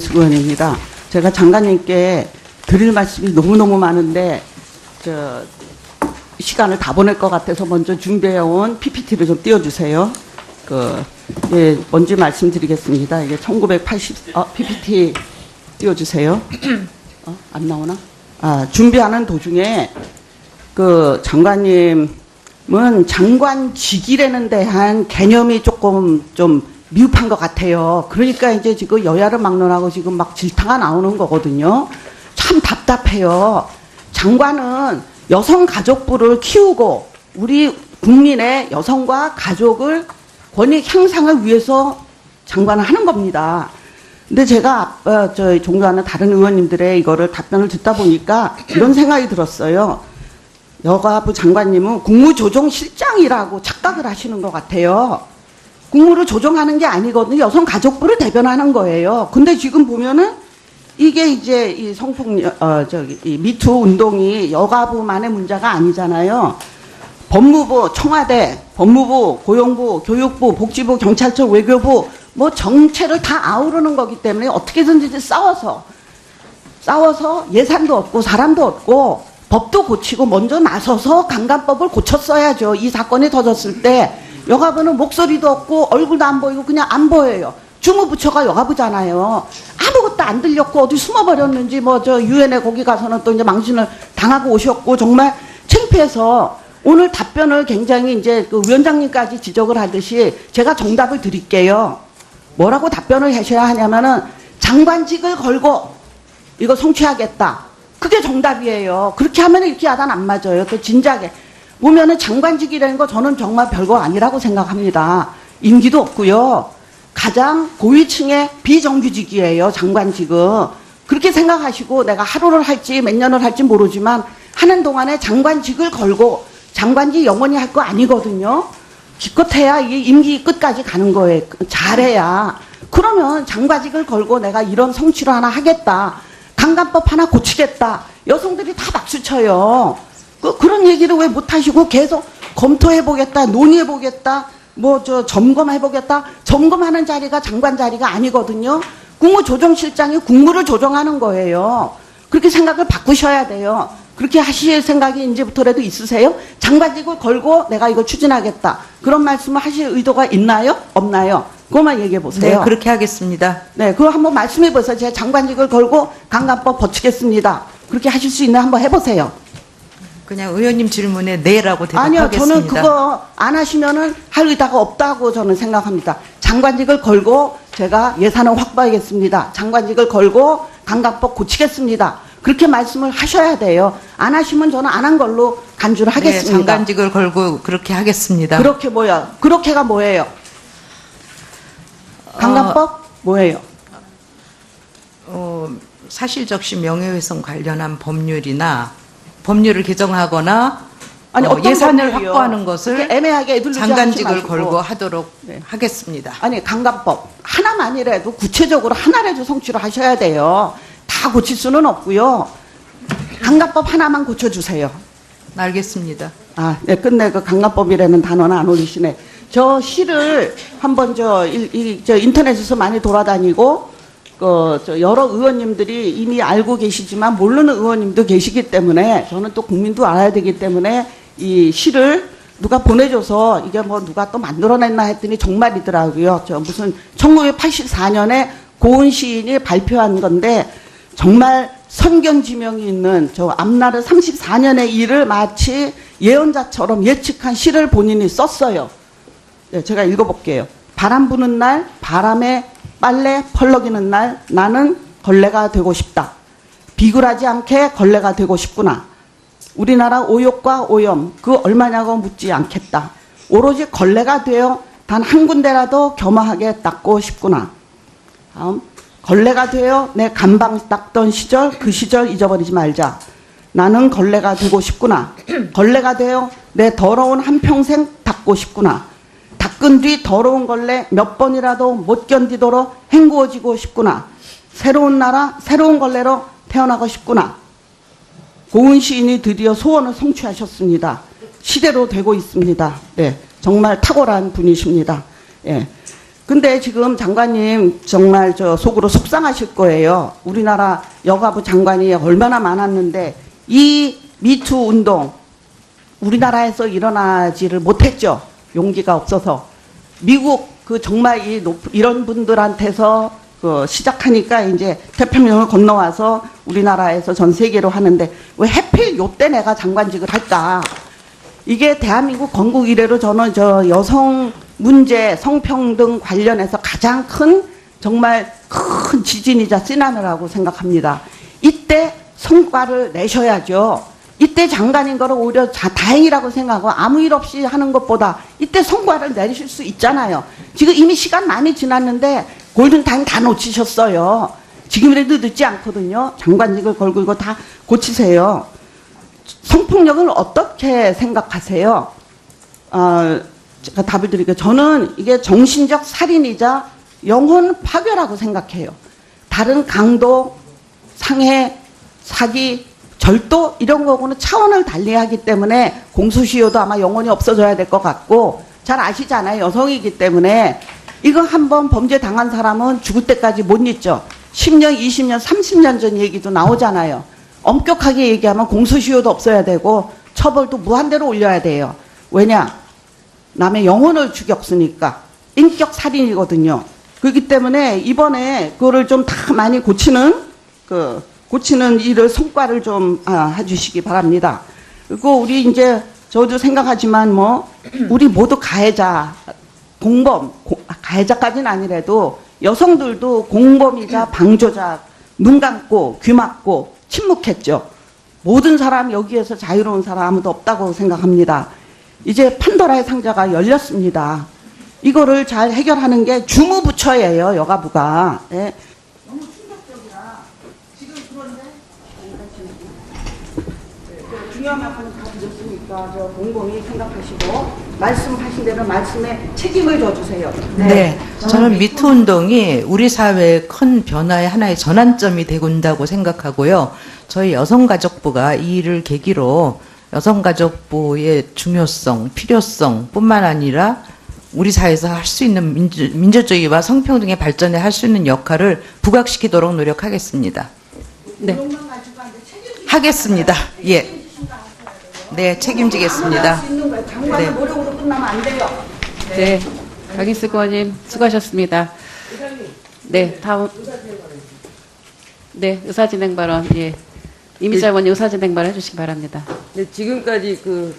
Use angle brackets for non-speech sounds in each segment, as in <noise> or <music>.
수고원입니다. 제가 장관님께 드릴 말씀이 너무너무 많은데 저 시간을 다 보낼 것 같아서 먼저 준비해온 PPT를 좀 띄워주세요. 그, 예, 먼저 말씀드리겠습니다. 이게 1980, 어, PPT 띄워주세요. 어, 안 나오나? 아, 준비하는 도중에 그 장관님은 장관직이라는 대한 개념이 조금 좀 미흡한 것 같아요. 그러니까 이제 지금 여야를 막론하고 지금 막 질타가 나오는 거거든요. 참 답답해요. 장관은 여성가족부를 키우고 우리 국민의 여성과 가족을 권익 향상을 위해서 장관을 하는 겁니다. 근데 제가 어, 저 존경하는 다른 의원님들의 이거를 답변을 듣다 보니까 이런 생각이 들었어요. 여가부 장관님은 국무조정실장이라고 착각을 하시는 것 같아요. 국무를 조정하는 게 아니거든요. 여성가족부를 대변하는 거예요. 근데 지금 보면은 이게 이제 이 성폭 어 저기 이 미투 운동이 여가부만의 문제가 아니잖아요. 법무부, 청와대, 법무부, 고용부, 교육부, 복지부, 경찰청, 외교부 뭐 정체를 다 아우르는 거기 때문에 어떻게든지 싸워서 싸워서 예산도 얻고 사람도 얻고 법도 고치고 먼저 나서서 강간법을 고쳤어야죠. 이 사건이 터졌을 때 여가부는 목소리도 없고 얼굴도 안 보이고 그냥 안 보여요. 주무부처가 여가부잖아요. 아무것도 안 들렸고 어디 숨어버렸는지 뭐 저 유엔에 거기 가서는 또 이제 망신을 당하고 오셨고 정말 창피해서 오늘 답변을 굉장히 이제 그 위원장님까지 지적을 하듯이 제가 정답을 드릴게요. 뭐라고 답변을 하셔야 하냐면은 장관직을 걸고 이거 성취하겠다. 그게 정답이에요. 그렇게 하면 이렇게 야단 안 맞아요. 또 진작에 보면은 장관직이라는 거 저는 정말 별거 아니라고 생각합니다. 임기도 없고요. 가장 고위층의 비정규직이에요. 장관직은 그렇게 생각하시고 내가 하루를 할지 몇 년을 할지 모르지만 하는 동안에 장관직을 걸고 장관직 영원히 할 거 아니거든요. 기껏해야 이게 임기 끝까지 가는 거예요. 잘해야. 그러면 장관직을 걸고 내가 이런 성취를 하나 하겠다. 강간법 하나 고치겠다. 여성들이 다 박수 쳐요. 그, 그런 얘기를 왜 못하시고 계속 검토해보겠다, 논의해보겠다, 뭐 저 점검해보겠다. 점검하는 자리가 장관 자리가 아니거든요. 국무조정실장이 국무를 조정하는 거예요. 그렇게 생각을 바꾸셔야 돼요. 그렇게 하실 생각이 이제부터라도 있으세요? 장관직을 걸고 내가 이거 추진하겠다. 그런 말씀을 하실 의도가 있나요? 없나요? 그것만 얘기해 네, 보세요. 그렇게 하겠습니다. 네, 그거 한번 말씀해 보세요. 제가 장관직을 걸고 강간법 버티겠습니다. 그렇게 하실 수 있나 한번 해보세요. 그냥 의원님 질문에 네라고 아니요, 대답하겠습니다. 저는 그거 안 하시면은 할 의사가 없다고 저는 생각합니다. 장관직을 걸고 제가 예산을 확보하겠습니다. 장관직을 걸고 강간법 고치겠습니다. 그렇게 말씀을 하셔야 돼요. 안 하시면 저는 안 한 걸로 간주를 네, 하겠습니다. 장관직을 걸고 그렇게 하겠습니다. 그렇게 뭐야? 그렇게가 뭐예요? 강간법 뭐예요? 어, 사실적시 명예훼손 관련한 법률이나 법률을 개정하거나 아니 어, 어떤 예산을 법률이요? 확보하는 것을 그렇게 애매하게 장관직을 마시고. 걸고 하도록 네. 하겠습니다. 아니 강간법 하나만이라도 구체적으로 하나라도 성취를 하셔야 돼요. 다 고칠 수는 없고요. 강간법 하나만 고쳐주세요. 알겠습니다. 아, 네, 끝내 그 강간법이라는 단어는 안 올리시네. 저 시를 한번 저, 일- 저 인터넷에서 많이 돌아다니고 그, 저 여러 의원님들이 이미 알고 계시지만 모르는 의원님도 계시기 때문에 저는 또 국민도 알아야 되기 때문에 이 시를 누가 보내줘서 이게 뭐 누가 또 만들어냈나 했더니 정말이더라고요. 저 무슨 1984년에 고은 시인이 발표한 건데 정말 선견지명이 있는 저 앞날의 34년의 일을 마치 예언자처럼 예측한 시를 본인이 썼어요. 네, 제가 읽어볼게요. 바람 부는 날, 바람에 빨래 펄럭이는 날, 나는 걸레가 되고 싶다. 비굴하지 않게 걸레가 되고 싶구나. 우리나라 오욕과 오염, 그 얼마냐고 묻지 않겠다. 오로지 걸레가 되어 단 한 군데라도 겸허하게 닦고 싶구나. 다음. 걸레가 되어 내 간방 닦던 시절, 그 시절 잊어버리지 말자. 나는 걸레가 되고 싶구나. <clears throat> 걸레가 되어 내 더러운 한평생 닦고 싶구나. 닦은 뒤 더러운 걸레 몇 번이라도 못 견디도록 헹구어지고 싶구나. 새로운 나라, 새로운 걸레로 태어나고 싶구나. 고은 시인이 드디어 소원을 성취하셨습니다. 시대로 되고 있습니다. 네, 정말 탁월한 분이십니다. 예. 근데 지금 장관님 정말 저 속으로 속상하실 거예요. 우리나라 여가부 장관이 얼마나 많았는데 이 미투 운동 우리나라에서 일어나지를 못했죠. 용기가 없어서 미국 그 정말 이 높, 이런 분들한테서 그 시작하니까 이제 태평양을 건너와서 우리나라에서 전 세계로 하는데 왜 해필 요때 내가 장관직을 할까? 이게 대한민국 건국 이래로 저는 저 여성 문제 성평등 관련해서 가장 큰 정말 큰 지진이자 쓰나미라고 생각합니다. 이때 성과를 내셔야죠. 이때 장관인 거를 오히려 자, 다행이라고 생각하고 아무 일 없이 하는 것보다 이때 성과를 내실 수 있잖아요. 지금 이미 시간 많이 지났는데 골든타임 다 놓치셨어요. 지금이라도 늦지 않거든요. 장관직을 걸고 이거 다 고치세요. 성폭력을 어떻게 생각하세요? 어, 제가 답을 드릴게요. 저는 이게 정신적 살인이자 영혼 파괴라고 생각해요. 다른 강도, 상해, 사기, 절도 이런 거고는 차원을 달리 하기 때문에 공소시효도 아마 영원히 없어져야 될 것 같고 잘 아시잖아요. 여성이기 때문에 이거 한번 범죄 당한 사람은 죽을 때까지 못 잊죠. 10년, 20년, 30년 전 얘기도 나오잖아요. 엄격하게 얘기하면 공소시효도 없어야 되고 처벌도 무한대로 올려야 돼요. 왜냐? 남의 영혼을 죽였으니까 인격 살인이거든요. 그렇기 때문에 이번에 그거를 좀 다 많이 고치는 그 고치는 일을 성과를 좀 아, 해주시기 바랍니다. 그리고 우리 이제 저도 생각하지만 뭐 <clears throat> 우리 모두 가해자 공범 고- 아, 가해자까지는 아니래도 여성들도 공범이자 <clears throat> 방조자 눈 감고 귀 막고 침묵했죠. 모든 사람 여기에서 자유로운 사람 아무도 없다고 생각합니다. 이제 판도라의 상자가 열렸습니다. 이거를 잘 해결하는 게 주무부처예요, 여가부가. 예. 너무 충격적이라 지금 그런데 말씀 다 드렸으니까 저 공공이 생각하시고 말씀하신 대로 말씀에 책임을 져주세요. 네. 저는 미투 운동이 우리 사회의 큰 변화의 하나의 전환점이 되고 있다고 생각하고요. 저희 여성가족부가 이 일을 계기로 여성가족부의 중요성, 필요성 뿐만 아니라 우리 사회에서 할 수 있는 민주, 민주주의와 성평등의 발전에 할 수 있는 역할을 부각시키도록 노력하겠습니다. 네. 하겠습니다. 예. 네, 책임지겠습니다. 네. 노력으로 끝나면 안 돼요. 네. 강인수 의원님 수고하셨습니다. 네, 다음. 네, 의사진행 발언. 예. 이미자 의원님 의사진행 발언 해주시기 바랍니다. 네, 지금까지 그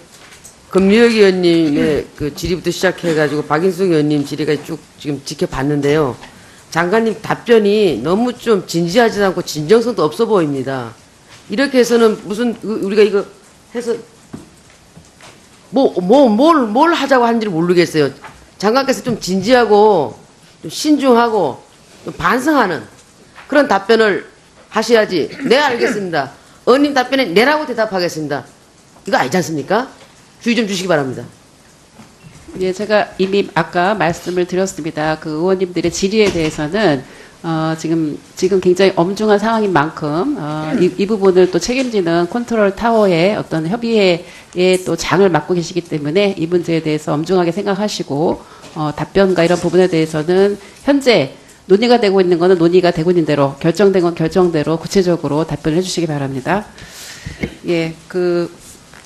금유혁 의원님의 그 질의부터 시작해가지고 박인숙 의원님 질의가 쭉 지금 지켜봤는데요. 장관님 답변이 너무 좀 진지하지 않고 진정성도 없어 보입니다. 이렇게 해서는 무슨 그 우리가 이거 해서 뭐 뭐 뭘 뭘 하자고 하는지를 모르겠어요. 장관께서 좀 진지하고 좀 신중하고 좀 반성하는 그런 답변을 하셔야지. 네 알겠습니다. 의원님 답변에 네라고 대답하겠습니다. 이거 아니지 않습니까? 주의 좀 주시기 바랍니다. 예, 제가 이미 아까 말씀을 드렸습니다. 그 의원님들의 질의에 대해서는 어, 지금 지금 굉장히 엄중한 상황인 만큼 어, 이, 이 부분을 또 책임지는 컨트롤 타워의 어떤 협의회에 또 장을 맡고 계시기 때문에 이 문제에 대해서 엄중하게 생각하시고 어, 답변과 이런 부분에 대해서는 현재 논의가 되고 있는 거는 논의가 되고 있는 대로 결정된 건 결정대로 구체적으로 답변을 해주시기 바랍니다. 예, 그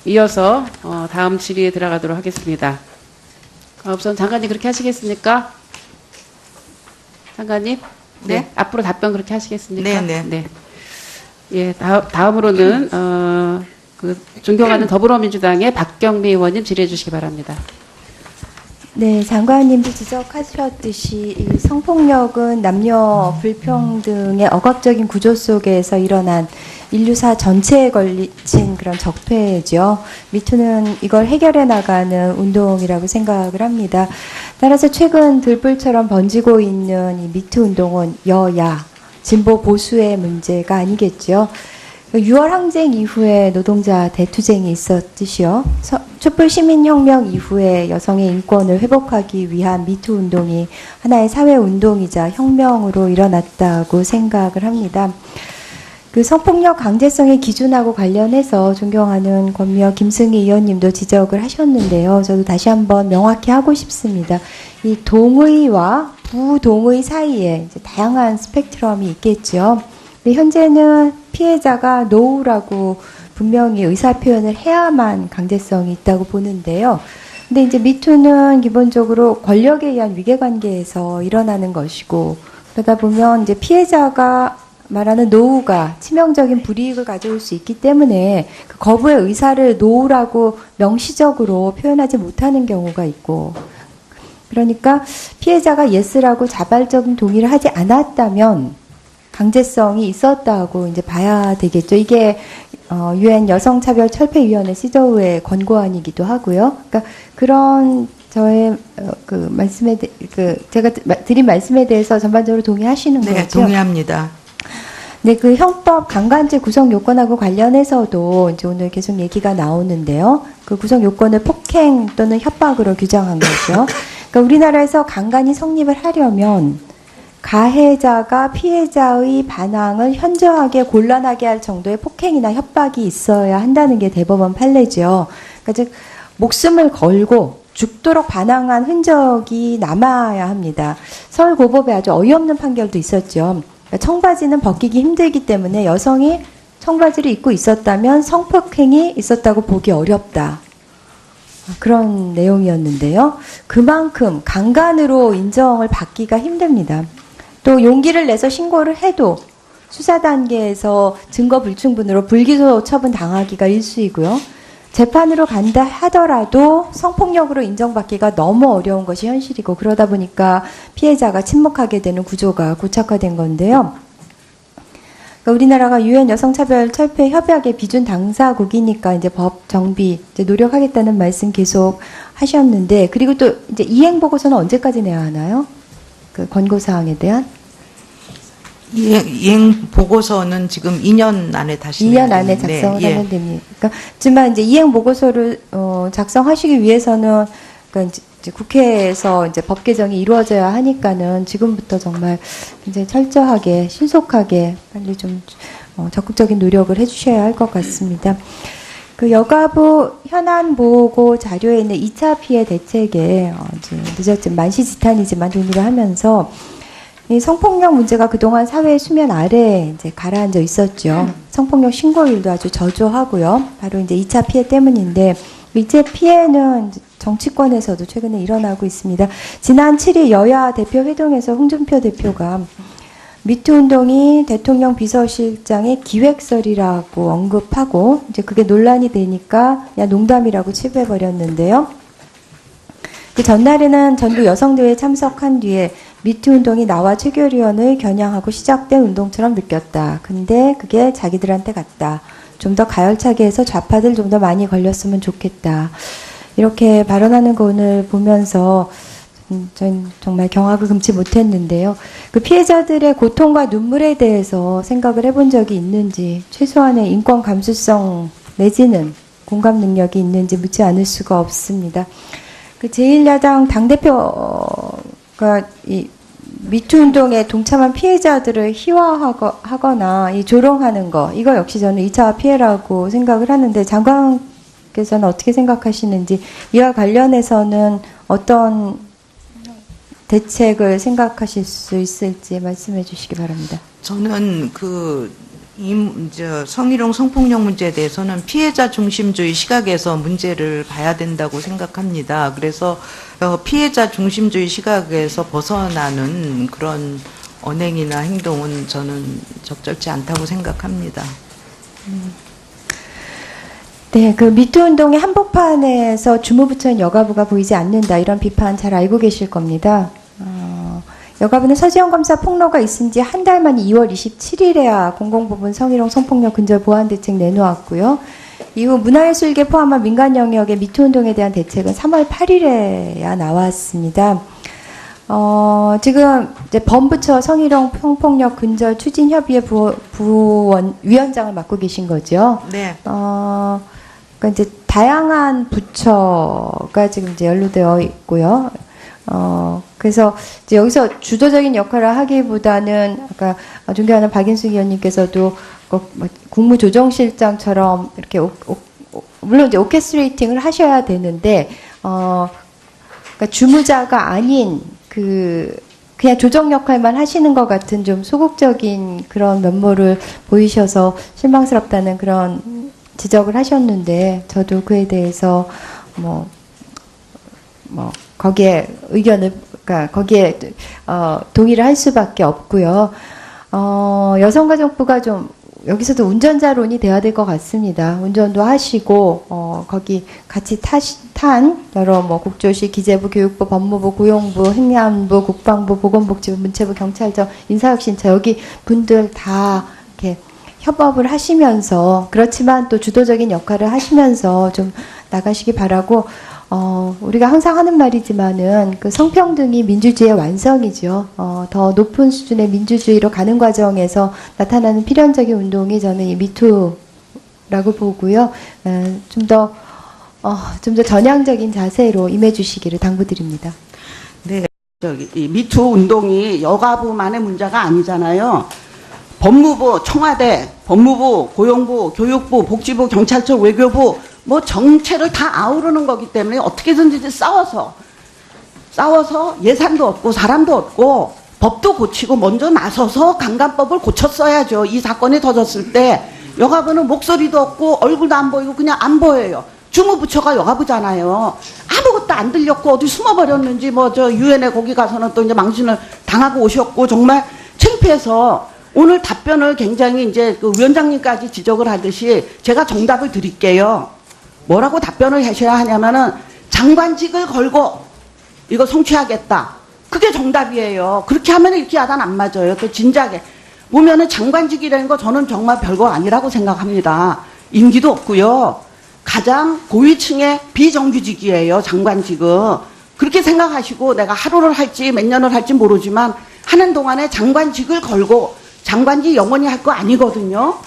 이어서 어, 다음 질의에 들어가도록 하겠습니다. 어, 우선 장관님 그렇게 하시겠습니까? 장관님? 네. 앞으로 답변 그렇게 하시겠습니까? 네, 네. 예, 다, 다음으로는 어, 그 존경하는 더불어민주당의 박경미 의원님 질의해 주시기 바랍니다. 네, 장관님도 지적하셨듯이 이 성폭력은 남녀 불평등의 억압적인 구조 속에서 일어난 인류사 전체에 걸친 그런 적폐죠. 미투는 이걸 해결해 나가는 운동이라고 생각을 합니다. 따라서 최근 들불처럼 번지고 있는 이 미투 운동은 여야, 진보 보수의 문제가 아니겠죠. 6월 항쟁 이후에 노동자 대투쟁이 있었듯이요. 서- 촛불 시민혁명 이후에 여성의 인권을 회복하기 위한 미투 운동이 하나의 사회 운동이자 혁명으로 일어났다고 생각을 합니다. 그 성폭력 강제성의 기준하고 관련해서 존경하는 권미어 김승희 의원님도 지적을 하셨는데요. 저도 다시 한번 명확히 하고 싶습니다. 이 동의와 부동의 사이에 다양한 스펙트럼이 있겠죠. 근데 현재는 피해자가 노우라고 분명히 의사 표현을 해야만 강제성이 있다고 보는데요. 근데 이제 미투는 기본적으로 권력에 의한 위계관계에서 일어나는 것이고 그러다 보면 이제 피해자가 말하는 노후가 치명적인 불이익을 가져올 수 있기 때문에 그 거부의 의사를 노후라고 명시적으로 표현하지 못하는 경우가 있고 그러니까 피해자가 예스라고 자발적인 동의를 하지 않았다면 강제성이 있었다고 이제 봐야 되겠죠. 이게 어, 유엔 여성차별 철폐위원회 시저우의 권고안이기도 하고요. 그러니까 그런 저의 어, 그 말씀에 대, 그 제가 마- 드린 말씀에 대해서 전반적으로 동의하시는 네, 거죠? 동의합니다. 네, 그 형법 강간죄 구성 요건하고 관련해서도 이제 오늘 계속 얘기가 나오는데요. 그 구성 요건을 폭행 또는 협박으로 규정한 거죠. 그러니까 우리나라에서 강간이 성립을 하려면 가해자가 피해자의 반항을 현저하게 곤란하게 할 정도의 폭행이나 협박이 있어야 한다는 게 대법원 판례죠. 그러니까 즉 목숨을 걸고 죽도록 반항한 흔적이 남아야 합니다. 서울고법에 아주 어이없는 판결도 있었죠. 청바지는 벗기기 힘들기 때문에 여성이 청바지를 입고 있었다면 성폭행이 있었다고 보기 어렵다. 그런 내용이었는데요. 그만큼 강간으로 인정을 받기가 힘듭니다. 또 용기를 내서 신고를 해도 수사 단계에서 증거 불충분으로 불기소 처분 당하기가 일수이고요. 재판으로 간다 하더라도 성폭력으로 인정받기가 너무 어려운 것이 현실이고 그러다 보니까 피해자가 침묵하게 되는 구조가 고착화된 건데요. 그러니까 우리나라가 유엔 여성차별 철폐 협약의 비준 당사국이니까 이제 법 정비 이제 노력하겠다는 말씀 계속 하셨는데 그리고 또 이제 이행 보고서는 언제까지 내야 하나요? 그 권고 사항에 대한 이행, 이행 보고서는 지금 2년 안에 다시 2년 내야 안에 작성을 예. 하면 됩니다. 그러니까 하지만 이제 이행 보고서를 어, 작성하시기 위해서는 그러니까 이제 국회에서 이제 법 개정이 이루어져야 하니까는 지금부터 정말 굉장히 철저하게 신속하게 빨리 좀 어, 적극적인 노력을 해주셔야 할 것 같습니다. 그 여가부 현안 보고 자료에 있는 2차 피해 대책에 어, 늦었지만 만시지탄이지만 동의를 하면서 이 성폭력 문제가 그동안 사회 수면 아래에 이제 가라앉아 있었죠. 성폭력 신고율도 아주 저조하고요. 바로 이제 2차 피해 때문인데 이제 피해는 정치권에서도 최근에 일어나고 있습니다. 지난 7일 여야 대표 회동에서 홍준표 대표가 미투 운동이 대통령 비서실장의 기획설이라고 언급하고 이제 그게 논란이 되니까 그냥 농담이라고 치부해 버렸는데요. 그 전날에는 전국 여성대회에 참석한 뒤에 미투 운동이 나와 최결위원을 겨냥하고 시작된 운동처럼 느꼈다. 근데 그게 자기들한테 갔다. 좀 더 가열차게 해서 좌파들 좀 더 많이 걸렸으면 좋겠다. 이렇게 발언하는 거 오늘 보면서 음, 전 정말 경악을 금치 못했는데요. 그 피해자들의 고통과 눈물에 대해서 생각을 해본 적이 있는지 최소한의 인권 감수성 내지는 공감 능력이 있는지 묻지 않을 수가 없습니다. 그 제1야당 당대표 가이 미투 운동에 동참한 피해자들을 희화하거나 이 조롱하는 거 이거 역시 저는 2차 피해라고 생각을 하는데 장관께서는 어떻게 생각하시는지 이와 관련해서는 어떤 대책을 생각하실 수 있을지 말씀해 주시기 바랍니다. 저는 그, 이, 저, 성희롱 성폭력 문제에 대해서는 피해자 중심주의 시각에서 문제를 봐야 된다고 생각합니다. 그래서 어, 피해자 중심주의 시각에서 벗어나는 그런 언행이나 행동은 저는 적절치 않다고 생각합니다. 네, 그 미투 운동의 한복판에서 주무부처인 여가부가 보이지 않는다 이런 비판 잘 알고 계실 겁니다. 어, 여가부는 서지영 검사 폭로가 있은 지 한 달 만인 2월 27일에야 공공부문 성희롱 성폭력 근절 보완 대책 내놓았고요. 이후 문화예술계 포함한 민간 영역의 미투 운동에 대한 대책은 3월 8일에야 나왔습니다. 어, 지금 이제 범부처 성희롱 성폭력 근절 추진 협의회 부, 부원 위원장을 맡고 계신 거죠. 네. 어, 그러니까 이제 다양한 부처가 지금 이제 연루되어 있고요. 어, 그래서 이제 여기서 주도적인 역할을 하기보다는 아까 존경하는 박인숙 의원님께서도 꼭뭐 국무조정실장처럼 이렇게 오, 오, 오- 물론 이제 오케스트레이팅을 하셔야 되는데 어, 그러니까 주무자가 아닌 그 그냥 조정 역할만 하시는 것 같은 좀 소극적인 그런 면모를 보이셔서 실망스럽다는 그런 지적을 하셨는데 저도 그에 대해서 뭐, 뭐 거기에 의견을 그러니까 거기에 어, 동의를 할 수밖에 없고요. 어, 여성가족부가 좀 여기서도 운전자론이 돼야 될 것 같습니다. 운전도 하시고 어, 거기 같이 타시, 탄 여러 뭐 국조시, 기재부, 교육부, 법무부, 고용부, 행안부, 국방부, 보건복지부, 문체부, 경찰청, 인사혁신처 여기 분들 다 이렇게 협업을 하시면서 그렇지만 또 주도적인 역할을 하시면서 좀 나가시기 바라고 어, 우리가 항상 하는 말이지만은 그 성평등이 민주주의의 완성이죠. 어, 더 높은 수준의 민주주의로 가는 과정에서 나타나는 필연적인 운동이 저는 이 미투라고 보고요. 어, 좀 더, 어, 좀 더 전향적인 자세로 임해주시기를 당부드립니다. 네, 저기 이 미투 운동이 여가부만의 문제가 아니잖아요. 법무부, 청와대, 법무부, 고용부, 교육부, 복지부, 경찰청, 외교부 뭐 정체를 다 아우르는 거기 때문에 어떻게든지 싸워서 싸워서 예산도 없고 사람도 없고 법도 고치고 먼저 나서서 강간법을 고쳤어야죠. 이 사건이 터졌을 때 여가부는 목소리도 없고 얼굴도 안 보이고 그냥 안 보여요. 주무부처가 여가부잖아요. 아무것도 안 들렸고 어디 숨어버렸는지 뭐 저 유엔에 거기 가서는 또 이제 망신을 당하고 오셨고 정말 창피해서 오늘 답변을 굉장히 이제 그 위원장님까지 지적을 하듯이 제가 정답을 드릴게요. 뭐라고 답변을 하셔야 하냐면은 장관직을 걸고 이거 성취하겠다. 그게 정답이에요. 그렇게 하면 이렇게 하단 안 맞아요. 또 진작에 보면은 장관직이라는 거 저는 정말 별거 아니라고 생각합니다. 임기도 없고요. 가장 고위층의 비정규직이에요. 장관직은 그렇게 생각하시고 내가 하루를 할지 몇 년을 할지 모르지만 하는 동안에 장관직을 걸고 장관직 영원히 할 거 아니거든요.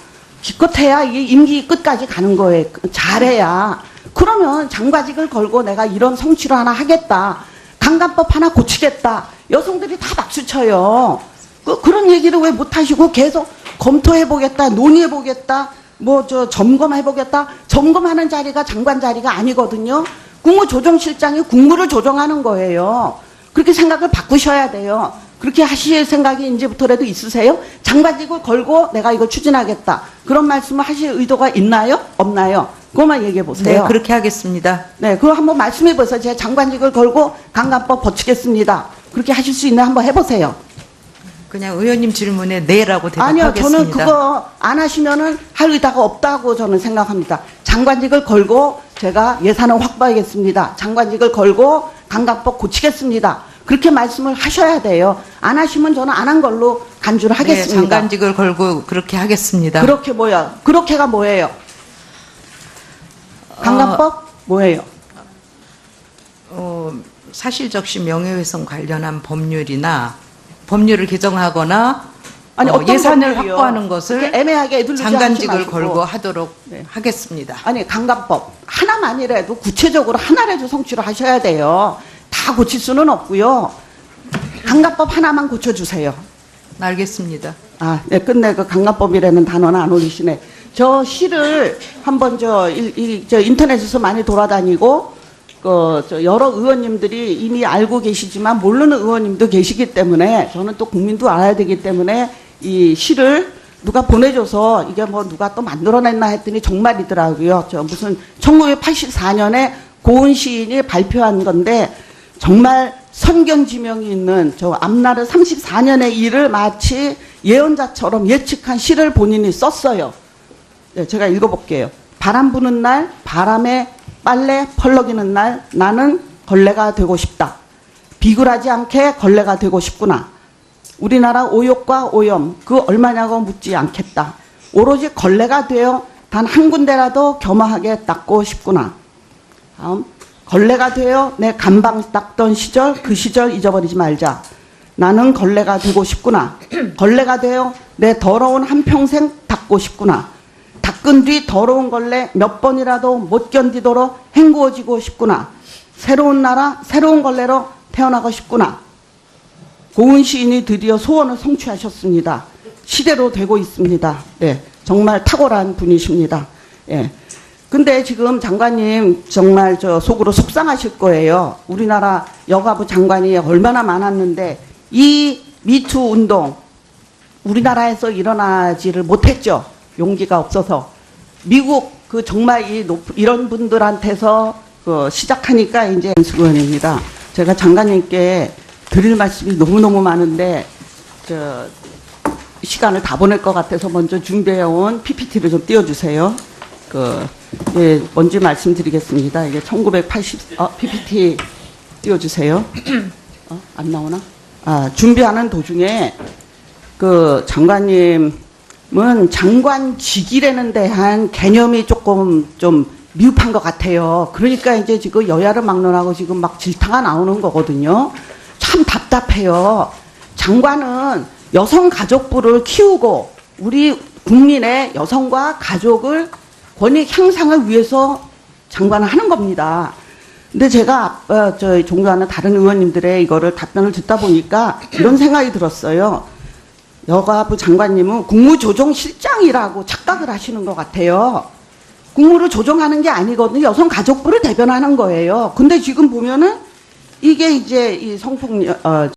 기껏해야 이게 임기 끝까지 가는 거예요. 잘해야. 그러면 장관직을 걸고 내가 이런 성취를 하나 하겠다. 강간법 하나 고치겠다. 여성들이 다 박수 쳐요. 그, 그런 얘기를 왜 못하시고 계속 검토해보겠다, 논의해보겠다, 뭐 저 점검해보겠다. 점검하는 자리가 장관 자리가 아니거든요. 국무조정실장이 국무를 조정하는 거예요. 그렇게 생각을 바꾸셔야 돼요. 그렇게 하실 생각이 이제부터라도 있으세요? 장관직을 걸고 내가 이걸 추진하겠다. 그런 말씀을 하실 의도가 있나요? 없나요? 그것만 얘기해 네, 보세요. 그렇게 하겠습니다. 네, 그거 한번 말씀해 보세요. 제가 장관직을 걸고 강간법 버치겠습니다. 그렇게 하실 수 있나 한번 해보세요. 그냥 의원님 질문에 네라고 아니요, 대답하겠습니다. 저는 그거 안 하시면은 할 의사가 없다고 저는 생각합니다. 장관직을 걸고 제가 예산을 확보하겠습니다. 장관직을 걸고 강간법 고치겠습니다. 그렇게 말씀을 하셔야 돼요. 안 하시면 저는 안 한 걸로 간주를 네, 하겠습니다. 장관직을 걸고 그렇게 하겠습니다. 그렇게 뭐야? 그렇게가 뭐예요? 강간법 뭐예요? 어, 사실적시 명예훼손 관련한 법률이나 법률을 개정하거나 아니 어, 예산을 법률이요? 확보하는 것을 애매하게 장관직을. 걸고 하도록 네. 하겠습니다. 아니 강간법 하나만이라도 구체적으로 하나라도 성취를 하셔야 돼요. 다 고칠 수는 없고요. 강간법 하나만 고쳐주세요. 알겠습니다. 아, 네, 끝내 그 강간법이라는 단어는 안 올리시네. 저 시를 한번 저, 일, 이, 저 인터넷에서 많이 돌아다니고 그, 저 여러 의원님들이 이미 알고 계시지만 모르는 의원님도 계시기 때문에 저는 또 국민도 알아야 되기 때문에 이 시를 누가 보내줘서 이게 뭐 누가 또 만들어냈나 했더니 정말이더라고요. 저 무슨 1984년에 고은 시인이 발표한 건데 정말 선경 지명이 있는 저 앞나라 34년의 일을 마치 예언자처럼 예측한 시를 본인이 썼어요. 네, 제가 읽어볼게요. 바람 부는 날, 바람에 빨래 펄럭이는 날, 나는 걸레가 되고 싶다. 비굴하지 않게 걸레가 되고 싶구나. 우리나라 오욕과 오염, 그 얼마냐고 묻지 않겠다. 오로지 걸레가 되어 단 한 군데라도 겸허하게 닦고 싶구나. 다음. 걸레가 되어 내 감방 닦던 시절, 그 시절 잊어버리지 말자. 나는 걸레가 되고 싶구나. <clears throat> 걸레가 되어 내 더러운 한평생 닦고 싶구나. 닦은 뒤 더러운 걸레 몇 번이라도 못 견디도록 헹구어지고 싶구나. 새로운 나라, 새로운 걸레로 태어나고 싶구나. 고은 시인이 드디어 소원을 성취하셨습니다. 시대로 되고 있습니다. 네, 정말 탁월한 분이십니다. 예. 근데 지금 장관님 정말 저 속으로 속상하실 거예요. 우리나라 여가부 장관이 얼마나 많았는데 이 미투 운동 우리나라에서 일어나지를 못했죠. 용기가 없어서. 미국 그 정말 이 높, 이런 분들한테서 그 시작하니까 이제 수건입니다. 제가 장관님께 드릴 말씀이 너무너무 많은데 저 시간을 다 보낼 것 같아서 먼저 준비해온 PPT를 좀 띄워주세요. 그, 예, 먼저 말씀드리겠습니다. 이게 1980, 어, PPT 띄워주세요. 어, 안 나오나? 아, 준비하는 도중에 그 장관님은 장관 직위라는 대한 개념이 조금 좀 미흡한 것 같아요. 그러니까 이제 지금 여야를 막론하고 지금 막 질타가 나오는 거거든요. 참 답답해요. 장관은 여성가족부를 키우고 우리 국민의 여성과 가족을 권익 향상을 위해서 장관을 하는 겁니다. 근데 제가 어, 저 종교하는 다른 의원님들의 이거를 답변을 듣다 보니까 이런 생각이 들었어요. 여가부 장관님은 국무조정실장이라고 착각을 하시는 것 같아요. 국무를 조정하는 게 아니거든요. 여성가족부를 대변하는 거예요. 근데 지금 보면은 이게 이제 이 성폭력, 어,